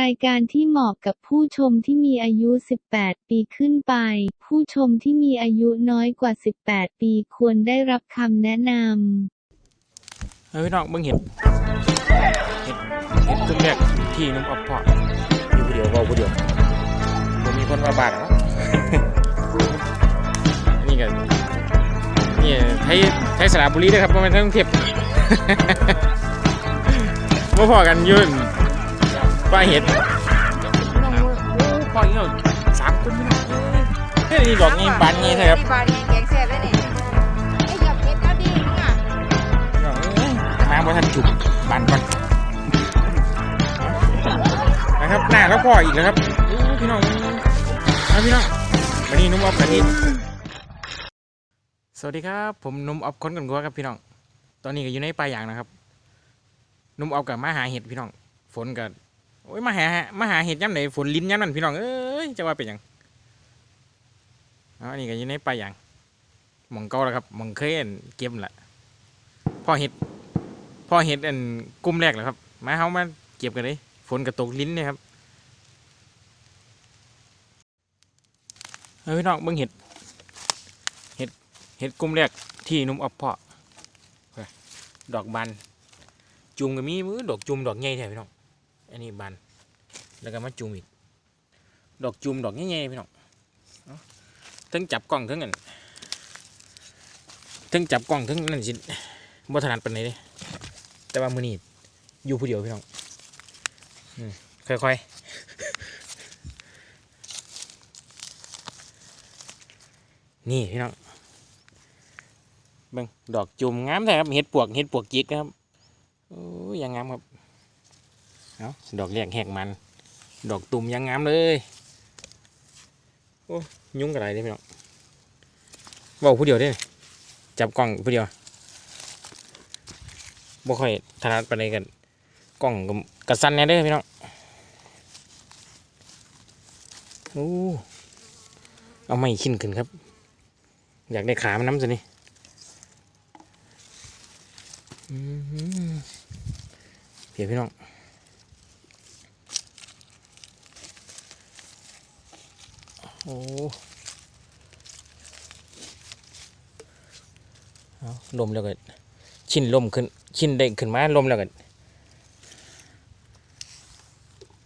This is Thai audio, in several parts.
รายการที่เหมาะกับผู้ชมที่มีอายุ 18 ปีขึ้นไป ผู้ชมที่มีอายุน้อยกว่า 18 ปีควรได้รับคำแนะนำเฮ้ยพี่น้องเบิ่งเห็ดเห็ดเห็ดตุ้มแรกที่น้ำอับพออยู่ผู้เดียวเว้าผู้เดียวบ่มีคนมาบาดหรอกอันนี้ก็นี่ไทยไทยสระบุรีเด้อครับบ่แม่นไทยกรุงเทพบ่พอกันอยืน ป้าเห็ดพี่น้องโอ้พออีกแล้วสามคนพี่น้องเอ้ยนี่ดอกนี้บานนี้ใช่ครับนี่บานนี้แกงแซ่บเลยนี่ไอ้หยับเม็ดแล้วดีนี่อะน้ำว่าท่านจุกบานก่อนนะครับหน้าแล้วพ่ออีกแล้วครับอู้พี่น้องมาพี่น้องวันนี้นุ่มออฟกันทีสวัสดีครับ ผมนุ่มออฟคนกันกัวครับพี่น้อง ตอนนี้ก็อยู่ในป่าอย่างนะครับนุ่มออฟกับมาหาเห็ดพี่น้อง ฝนกับ โอ้ยมาหามาหาเห็ดย่ำไหนฝนลิ้นย่ำนั่นพี่น้องเอ้ยจะว่าเป็นยังอาอันนี้ก็ยู่ในป่าอย่างหมองเก่าแล้วครับหมองเคยเห็นเก็บละพอเห็ดพอเห็ดอันกลุ่มแรกแหละครับมาเฮามาเก็บกันเลยฝนกระตกลิ้นเนี่ยครับเฮ้ยพี่น้องเบิ่งเห็ดเห็ดเห็ดกลุ่มแรกที่นุ่มอับเพาะดอกบานจุ่มก็มีมือดอกจุ่มดอกใหญ่แท้พี่น้อง อันนี้บานแล้วก็มาจุ่มอีก ดอกจุ่มดอกใหญ่ๆพี่น้องถึงจับกล้องถึงอันถึงจับกล้องถึงนั่นสิบ่ถนัดปานใดเด้แต่ว่ามือนี้อยู่ผู้เดียวพี่น้องอืมค่อยๆนี่พี่น้องบิ่งดอกจุ่มงามแท้ครับเห็ดปวกเห็ดปวกจิกนะครับโอ้ยยังงามครับ เอาดอกแรกแหกมัน ดอกตุ่มยังงามเลย โอ้ยุ่งกับอะไรเนี่ยพี่น้องเว่าผู้เดียวเด้จับกล้องผู้เดียวบ่ค่อยถนัดปานใดกันกล้องก็กระสันแน่เด้อพี่น้องโอ้เอาไม้ขิ้นขึ้นครับ อยากได้ขามันน้ำสินี่อื้อหือเพียพี่น้อง โอ้เอาลมแล้วก็ชิ้นลมขึ้น ชิ้นได้ขึ้นมาลมแล้วกัน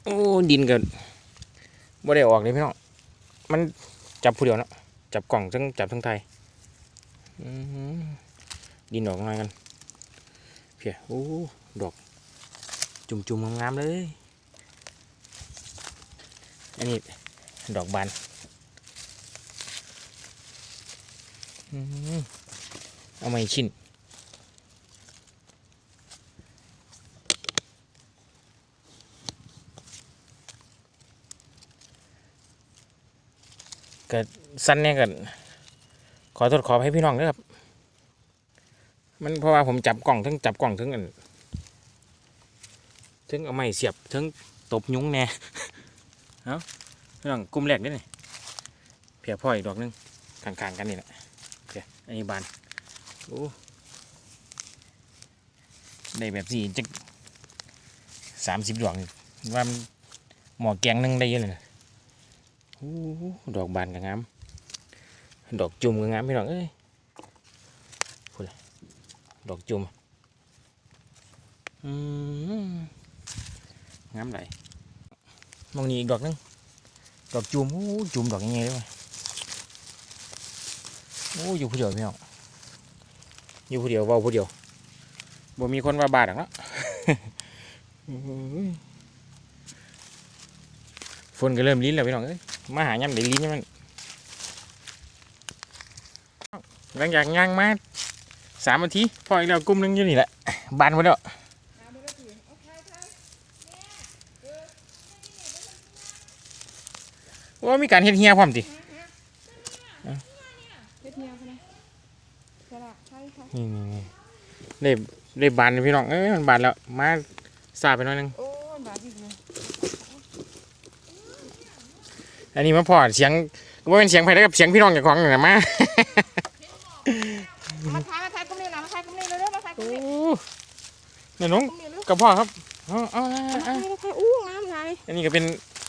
โอ้ดินกันบ่ได้ออกเลยพี่น้องมันจับผู้เดียวเนาะจับกล่องทั้งจับทั้งไทยอื้อหือดินออกมากันเพียโอ้ดอกจุ่มๆงามๆเลยอันนี้ดอกบานอื้อหือ เอาไมาอีกชิ้นก็สั้นเนี่ยกันขอโทษขอให้พี่น้องด้วยครับ มันเพราะว่าผมจับกล่องทั้งจับกล่องทั้งอันทั้งเอาไม้เสียบทั้งตบยุ้งแน่เอาพี่น้องกลุ่มแรกนี่นี่เพียพ่ออีกดอกหนึงข้างๆกันนี่แหละ อเคอันนี้บานโอ้ได้แบบสี่จักสามสิบดอกนี่ว่ามันหมอแกงหนึงได้เยอะเลยนะโอ้โหดอกบานก็งามดอกจุ่มก็งามพี่น้องเอ้ยพูดเลยดอกจุ่มอืมงามไหลายมองนี่อีกดอกหนึงดอกจุ่มโอ้จุ่มดอกยังไงด้วย โอ้อยู่ผู้เดียวพี่น้องอยู่ผู้เดียวเว้าผู้เดียวบ่มีคนว่าบาดหรอกเนาะฝนก็เริ่มลิ้นแล้วพี่น้องเอ้ยมาหาย่ำได้ลิ้นมันหลังจากย่างมาสามนาทีพออีกแล้วกลุ่มหนึงอยู่นี่แหละบานหมดแล้วว่ามีการเฮ็ดเฮียพร้อมติ เฮ็ดเนียพะนะใช่ละใช่ค่ะ นี่นี่นี่ ได้ได้บานพี่น้องเอ้ยมันบานแล้วมาสาไปหน่อยหนึงโอ้ยบาดอีกเลยอันนี้มาพอเสียงก็บ่เป็นเสียงไผได้กับเสียงพี่น้องจากของนี่นะมามาทายมาทายกุ้งนี่นะมาทายกุ้งนี่เร็วๆมาทายกุ้งนี่นี่น้องกุ้งนี่เร็วกับพ่อครับเอาเอาเอามาเอาทายมาทายอู้งามหลายอันนี้ก็เป็น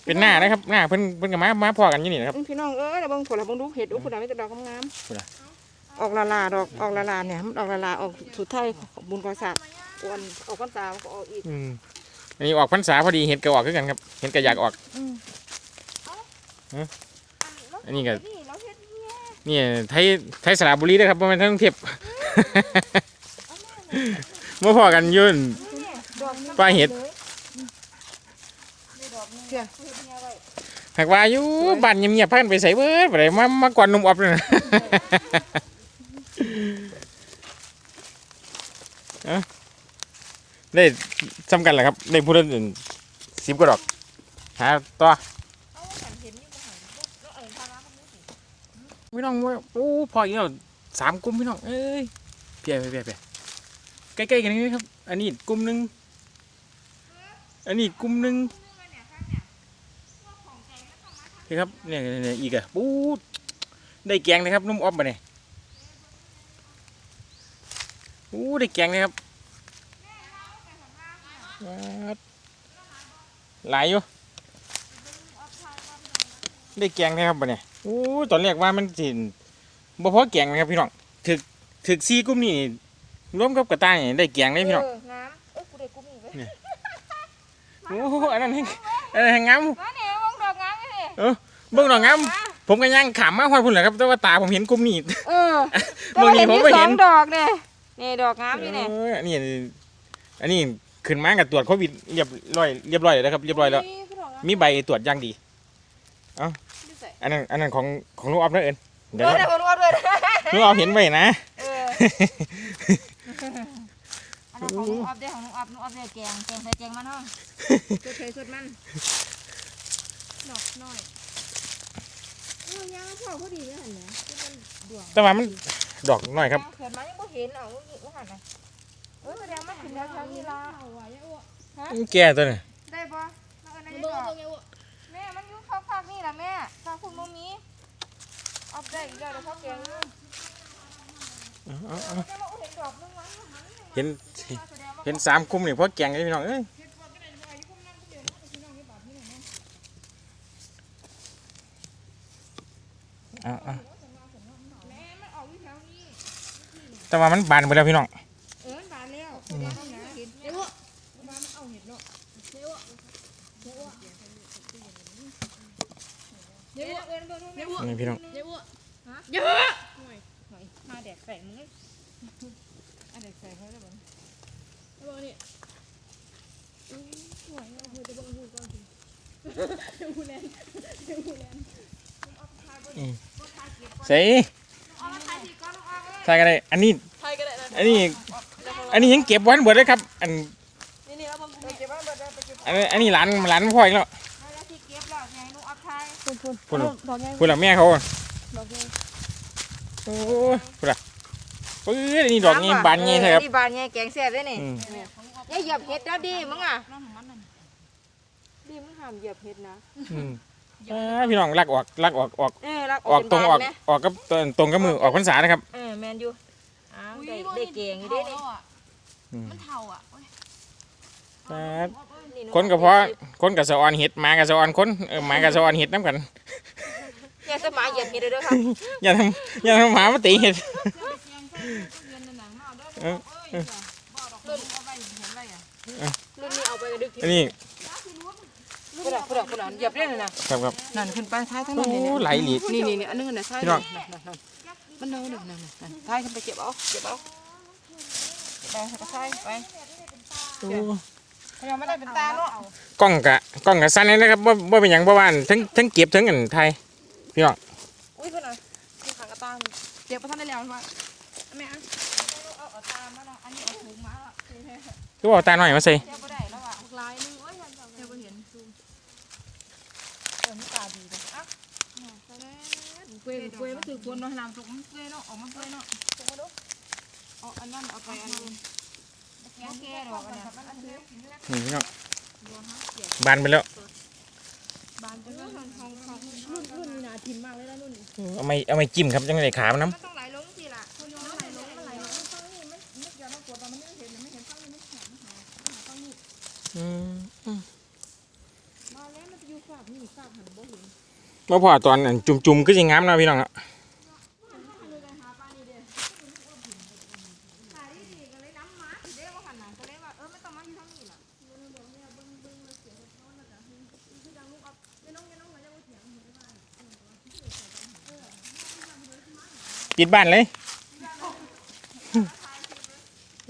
เป็นหน้านะครับหน้าเพิ่นเพิ่นก็มามาพอกันอยู่นี่นะครับอื้อพี่น้องเอ้ยแล้วเบิ่งผลละเบิ่งดูเห็ดดูผลละไม่แต่ดอกงามพูดล่ะๆ ออกละลาดอกออกละลาเนี่ยมันออกละลาออกสุดท้ายของบุญกอศาสตร์อ้วนออกพรรษามันก็ออกอีกอืมอันนี้ออกพรรษาพอดีเห็ดก็ออกคือกันครับ เห็ดก็อยากออกอืมอันนี้ก็นี่เราเฮ็ดเนี่ยนี่ไทยไทยสระบุรีเด้อครับบ่แม่นทั้งเทียบมาพอกันอยุ่นดอกปลาเห็ดเชื่อหากว่าอยู่บ้านเงียบๆพากันไปใส่เบิดบ่ได้มามากวนหนุ่มออบเลยนะ เอ้า ได้สำกันแหละครับได้พูดอื่นสิบกว่าดอกหาต่อพี่น้องว่าโอ้พออีกแล้วสามกลุ่มพี่น้องเอ้ยเพียเพียเพียเพียใกล้ๆกันนี่ครับ อันนี้กลุ่มหนึ่งอันนี้กลุ่มหนึ่งนี่ครับเนี่ยเนี่ยอีกอะปูดได้แกงนะครับนุ่มออฟมาเนี่ยอู้ได้แกงนะครับ หลายอยู่ ได้แกงนะครับมาเนี่ยอู้ตอนแรกว่ามันสิบ่พอแกงนะครับพี่น้องถึกถึกซีกุ้มนี่รวมกับกระต่ายนี่ได้แกงเลยพี่น้องเออน้ำเอ้ยกูได้กูมีไว้โอ้อันนั้นแห้งอันนั้นแห้งงามมาเนี่ยมองดอกงามไว้นี่เบิ่งดอกงามผมก็ย่างขำมากพอพุ่นแหละครับแต่ว่าตาผมเห็นกุ้มนี่เออเมื่อกี้ผมก็เห็นสองดอกเนี่ยนี่ดอกงามนี่เนี่ยเอ้ยอันนี้อันนี้ ขึ้นมากับตรวจโควิดเรียบร้อยเรียบร้อยแล้วครับเรียบร้อยแล้ว มีใบตรวจอย่างดีอันนั้นอันนั้นของของลูกออฟนั่นเองเดี๋เดี๋ยยววนะเดี๋ยวรวดเลยลูกออฟเห็นไว้นะเอออันนั้นของลุงออฟเด้อของลุงออฟลุงออฟเด้อแกงแกงใส่แกงมันห้องสุดใส่สุดมันดอกน้อยโอ้ยยังพ่อพอดีเลยหันเนี่ยที่มันดวงแต่ว่ามันดอกน้อยครับเกิดมายังบ่เห็นเอาลูกหันนะเออแสดงว่าขึ้นแล้วทางนี้ละแก่ตัวนี้ได้ปะแล้วอันนั้นยังดอกแม่มันอยู่ข้างๆนี่ล่ะแม่ข้างคุณมมีออฟได้อีกแล้วเดี๋ยวพ่อแกงอยู่เอาเอาเอาแต่ว่าเห็นดอกนึงวะเห็นเห็นสามคุมนี่เพราะแกงเลยพี่น้องเอ้ยเอาเอาแต่ว่ามันบานไปแล้วพี่น้อง เออบานแล้วแสดงว่าหนาเห็นเดี๋ยวบ้านมันเอาเห็ดเนาะเดี๋ยวเดี๋ยวเดี๋ยวเดี๋ยวเดี๋ยวเดี๋ยว นี่พี่น้อง เยอะหน่อยหน่อยมาแดกใส่มึงอันแดกใส่เขาได้บ่ ใส่ใส่กันเลยอันนี้อันนี้ อันนี้ยังเก็บไว้หมดเลยครับ อันนี่นี่แล้วผมเก็บไว้เบิดแล้วไปเก็บอันนี้อันนี้หลานหลานพ่ออีกแล้วไว้แล้วที่เก็บแล้วไงหนูอัพทายคุณคุณพูดหรอดอกไงพูดหรอแม่เขาอะดอกไงโอ้ยพูดหรอปื้ออันนี้ดอกนี้บานงี้ใช่ครับนี่บานไงแกงแซ่บด้วยนี่อืมอย่าเหยียบเห็ดแล้วดิมึงอะดิมึงห้ามเหยียบเห็ดนะอืม อ่าพี่น้องลักออกลักออกออกเออรักออกตรงออกเป็นบานนะออกกับตรงตรงกับมือออกพรรษานะครับ เออแมนอยู่อ้าวได้ได้เก่งอยู่เด้นี่อืมมันเท่าอะอ่านี่หคนกับเพาะคนกับสะออนเห็ดหมากับสะออนคนเออหมากับสะออนเห็ดน้ำกันอย่าสมาเหยียบเห็ดเลยเด้อครับอย่าทำอย่าทำหมามาตีเห็ดเออเออรุ่นนี้เอาไปกระดึกกินอันนี้ พูดอะพูดอะพูดอะเหยียบเรื่อยเลยนะครับครับนั่นขึ้นไปท้ายทั้งโอ้นั้นนี่ไหลหลีดนี่นี่นี่อันนึงน่ะท้ายพี่น้องนั่นนั่นนั่นมันเดินนั่นนั่นนั่นท้ายขึ้นไปเก็บเอาเก็บเอาเก็บเอาแล้วก็ท้ายไปโอ้พยายามไม่ได้เป็นตาเนาะกล้องกะกล้องกะสั้นเลยนะครับว่าว่าเป็นอย่างเพราะว่าทั้งทั้งเก็บทั้งอันไทยพี่น้องอุ้ยเพื่อนอะคือขางกระตามเก็บประทันได้แล้วว่าแม่อันเอาเอาตามมาเนาะอันนี้เอาถุงมาอะก็บอกตาหน่อยมาใส่ เก็บบ่ได้แล้วอะลายนึงโอ้ยยังเก็บบ่เห็นซูมเออมันตาดีเลยอะ เกวยเกวยมันถือคนเนาะน้ำตกมันเกวยเนาะออกมาเกวยเนาะตกมาดูเอาอันนั้นเอาไปอันนึงโอเคดอกอันนี้นนี่พี่น้องบานไปแล้วบานจะรุ่นของของรุ่นรุ่นนาทิมมากเลยนะรุ่นเอาไม่เอาไม่จิ้มครับยังไงขามันน้มันต้องไหลลงสิล่ะมันไหลลงมันไหลลงฟังนี่มันมันย้อนมาปวดแต่มันไม่เห็นไม่เห็นฟังนี่มันแข็งมันหายมันหายฟังนี่ำอืมมาฝากนี่ฝากหันบ่เห็น มาพอตอนอันจุ่มๆก็สิงามนะพี่น้องนะขายดีๆก็เลยน้ำมานเลยว่าเอะปิดบ้านเลย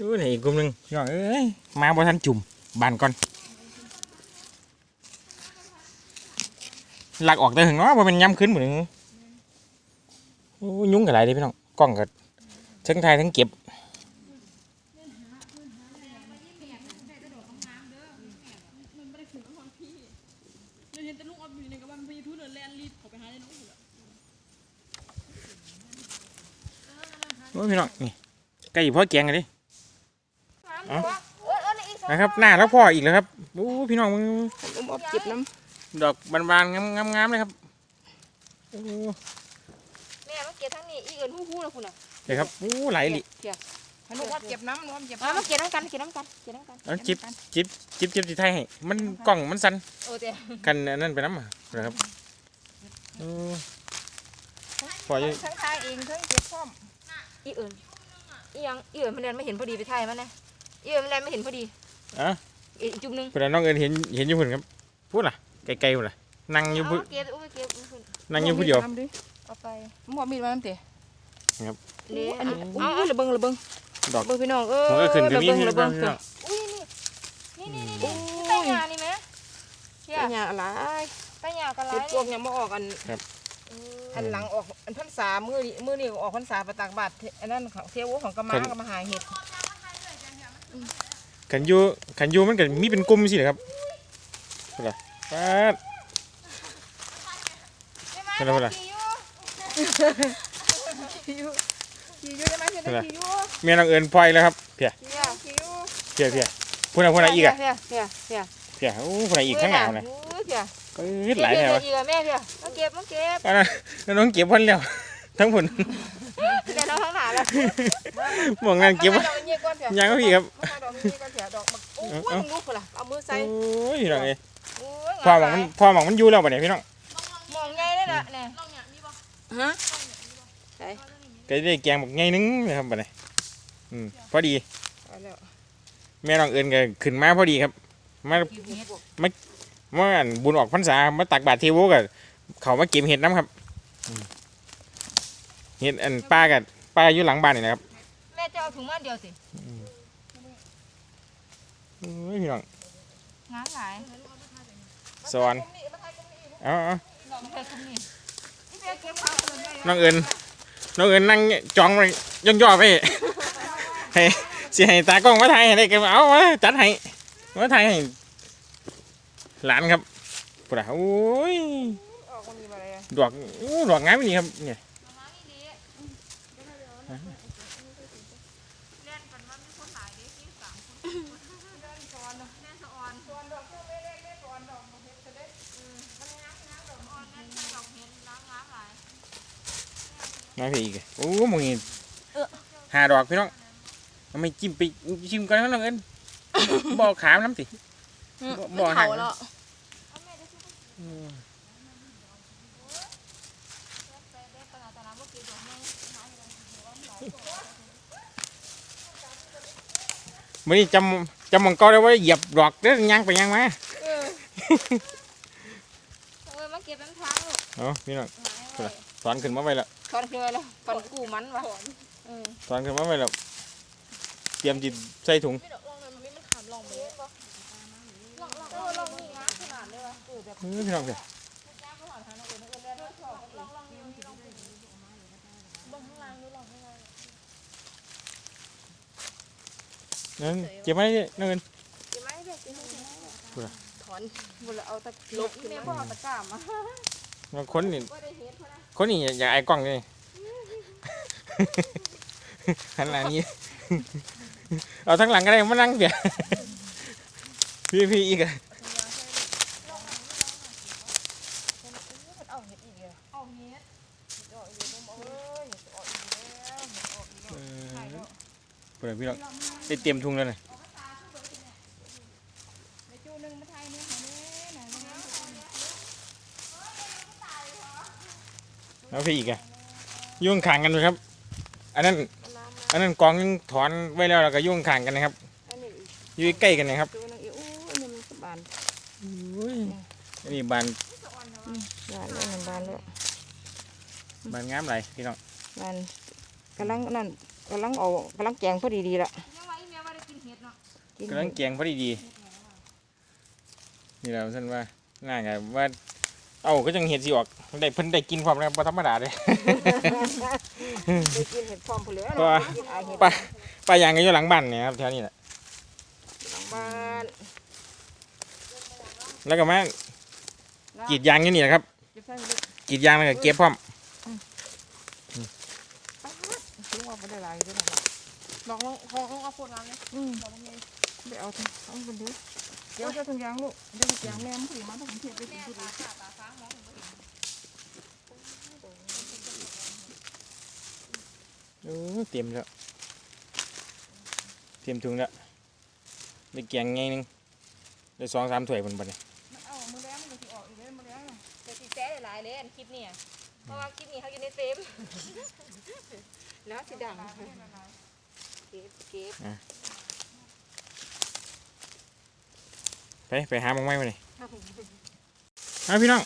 อู้นี่อีกกลุ่มหนึงพี่น้องเอ้ยมาบ่ทันจุ่มบ้านก่อน ลักออกแต่ถึงเนาะบ่เป็นย้ำขึ้นหมดเลยโอ้ยุ่งกับไรเด้พี่น้องกล้องก็ทั้งถ่ายทั้งเก็บเห็นแต่ลุงเอาอยู่ในกระบะมันไปทูเดินแลนรีบเขาไปหาในน้องโอ้ยพี่น้องนี่ไก่พ่อแกงกันดิเออเออในอีกสองนะครับหน้าแล้วพ่ออีกแล้วครับโอ้พี่น้องมึงอุ้มอบเจ็บน้ ดอกบานๆงามๆเลยครับโอ้ำแม่มาเก็บทั้งนี้อีกเอินหู้ๆนะคุณอะเดี๋ยวครับโอ้ไหลลิมันลุงอบเจ็บน้ำลุงอบเจ็บน้ำมาเก็บน้ำกันเก็บน้ำกันเก็บน้ำกันเอาจิบจิบจิบจิบจิไทยให้มันกล้องมันสั่นโอ้เจ้กันอันนั่นไปน้ำอะนะครับโอ้พออยู่ทั้งทายเองทั้งเก็บพร้อมอีเอิญอียังอีเอิญมันเดินไม่เห็นพอดีไปไทยมันนะอีเอิญมันเดินไม่เห็นพอดีอะอีกจุ่มนึงเพื่อนน้องเอิญเห็นเห็นอยู่พุ่นครับพูดล่ะ ไกลๆพุ่นล่ะนั่งอยู่เอาพุ่นมาเก็บอุ้ยเก็บอุ้ยคุณนั่งอยู่ผู้เดียวเอาไปมึงบอกมีดมาน้ำเตะนี่อันนี้เอาเอาระเบิงระเบิงดอกเบิงพี่น้องเออมันก็ขึ้นก็มีระพี่เบิงระเบิงน้องอุ้ยนี่นี่นี่นี่นี่ใต้ยานี่ไหมเชี่ยไอ้หยาอะไรใต้ยากระไรเจ็บพวกยังมาออกอันอัอันหลังออกอันพรรษามือนี้มือนี้ออกพรรษาประตักบาตรอันนั้นของเทวของกะมากับมหาเห็ดขันอยูขันอยูมันก็มีเป็นกลุ่มสิเหรอครับพูดล่ะป๊าดเป็นไรเป็นไรคิวคิวได้ไหมคิวได้คิวเมียน้องเอิญปล่อยแล้วครับเพียคิวคิวเพียเพียพูดอะไรพูดอะไรอีกอะเพียเพียเพียเพียโอ้พูดอะไรอีกข้างหนาวนะเพียก็ยึดหลายแถวอีกแม่เพียมาเก็บมาเก็บอันนั้นแล้วน้องเก็บพันแล้วทั้งผลเดี๋ยวน้องข้างหน้าแล้วมองงานเก็บดไว้อกเงี้ยก้อนเถอะยังก็พี่ครับดอกเงี้ยก้อนเถอะดอกบักโอ้ยมึงลูกคนละเอามือใส่โอ้ยพี่น้องเอ้ยโอ้ย พ่อหมองมันพ่อหมองมันอยู่แล้วปะเนี่ยพี่น้องมองใหญ่เลยนะเนี่ยฮะก็ได้แกงบอกไงนึงนะครับปะเนี่ยอืมพอดีเอาแล้วแม่น้องเอิญก็ขึ้นมาพอดีครับมาเมื่ออันบุญออกพรรษามาตักบาตรเทโวกับเขามาเก็บเห็ดน้ำครับอืมเห็ดอันป้ากับป้าอยู่หลังบ้านนี่นะครับแม่จะเอาถุงมาเดียวสิโอ้ยพี่น้อง งานหลาย สอนเอาเอาไม่ใช่คุ้มนี่นี่เพียเก็บข้าวเลยน้องเอิญน้องเอิญนั่งจ้องเลยย่องย่อไปให้สิให้ตากล้องมาถ่ายให้ได้กันเอามาจัดให้มาถ่ายให้หลานครับปุ๊ดะโอ้ยออกมันมีอะไรอะดอกอู้ดอกงามนี่ครับเนี่ย มาพี่อีกโอ้มึงนี่หาดอกพี่น้องทำไมจิ้มไปจิ้มกันน้องเอิญบอกขามน้ำสิบอกหางมื่อนี้จำจำมังกรได้ว่าเหยียบดอกเด้ยังไปยังมาเออมาเก็บน้ำทางลูกเนาะพี่น้อง สอนขึ้นมาไปแล้วถอนเลยแล้วฟันกูมันวะเออสอนขึ้นมาไปแล้วเตรียมจิตใส่ถุงลองเลยมันไม่มันขามลองไปเลยลองลองลองนี่นะขนาดเลยวะเออแบบเออพี่น้องเด้อลงข้างล่างดูลองข้างล่างนั่นเจ็บไหมน้องเอิญเก็บไม้เพียเก็บไม้ถอนบุญเอาตะลบขึ้นแม่มาพ่อตะกร้ามา น้องคนนี่ก็ได้เห็นพนะคนนี่อย่าไอ้กล้องเลยหันหลังนี้ เอาทั้งหลังก็ได้มานั่งเดี๋ยวพี่พี่อีกอะเอาเห็ดอีกเลยเอาเฮ็ดดอกอยู่ตรงเอ้ยออกอีกแล้วออกอีกเออเปิดพี่น้องได้เตรียมทุงแล้วนะ ในจูนึงมาไทยนี่หานี่ไหนมา แล้วพี่อีกอะยุ่งขางกันเลยครับ อันนั้น อันนั้นกองยังถอนไว้แล้วแล้วก็ยุ่งขางกันนะครับอันนี้อยู่ใกล้กันนะครับตัวนึงอีกโอ้อันนี้มันก็บานอันนี้บานบานแล้วมันบานแล้วบานงามไรพี่น้องบานกำลังนั่นกำลังเอากำลังแกงพอดีดีๆละยังไงแม่ว่าได้กินเห็ดเนาะกินกำลังเกียงพอดีดีนี่เราท่านว่าน่าไงว่า เอาก็จังเห็ดสิออกได้เพิ่นได้กินความนะครับบ่ธรรมดาเลยได้กินเห็ดพร้อมผลแล้วตัวกินอาเห็ดปลาปลายางก็อยู่หลังบ้านเนี่ยครับแถวนี้แหละหลังบ้านแล้วก็มากรีดยางอยู่นี่แหละครับจะใส่ลูกกรีดยางแล้วก็เก็บพร้อมลูกว่าไม่ได้หลายด้วยนะดอกลงของลงเอาโคตรงามเลยอืมดอกลงเลยไปเอาถุงเอาไปดู เดี๋ยวจะถุงยางลูกเดี๋ยวถุงยางแม่มันถือมาต้องเทียบไปถึงที่ดีตาตาฟ้างมองเห็นบ่เห็นโอ้เตรียมแล้วเตรียมถุงแล้วได้เกียงไงนึงได้สองสามถ้วยบนบัดนี้มันเอามือแรงมันจะออกอีกเลยมือแรงน่ะแต่สีแซ่หลายเลยอันคลิปเนี่ยเพราะว่าคลิปนี้เขาอยู่ในเฟรมแล้วสีดังเก็บเก็บ ไปไปหาหมองไม้มาเลยเอาพี่น้อง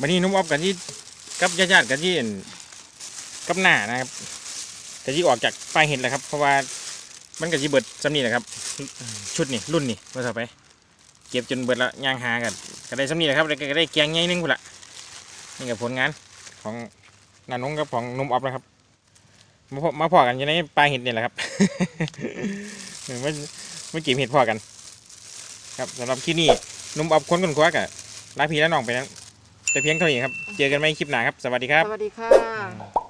วันนี้นุ่มออฟกันที่กับญาติๆกันที่อั่นกับหน้านะครับแต่ที่ออกจากป้ายเห็นแหละครับ เพราะว่ามันกับที่เบิดจำนี่แหละครับ ชุดนี่รุ่นนี่มาต่อไป เก็บจนเบิดละย่างหากันก็ได้สำนี่แหละครับแล้วก็ได้เกียงใหญ่หนึงพุ่นละนี่กับผลงานของนานงกับของนุ่มออฟนะครับมาพอมาพอกันอยู่ในปลายเห็ดนี่แหละครับเออไม่ไม่เก็บเห็ดพอกัน ครับสำหรับคลิปนี้นุ่มอบคนคนควักอะลาพี่และน้องไปนั้นแต่เพียงเท่านี้ครับ เจอกันใหม่คลิปหน้าครับ สวัสดีครับ สวัสดีค่ะ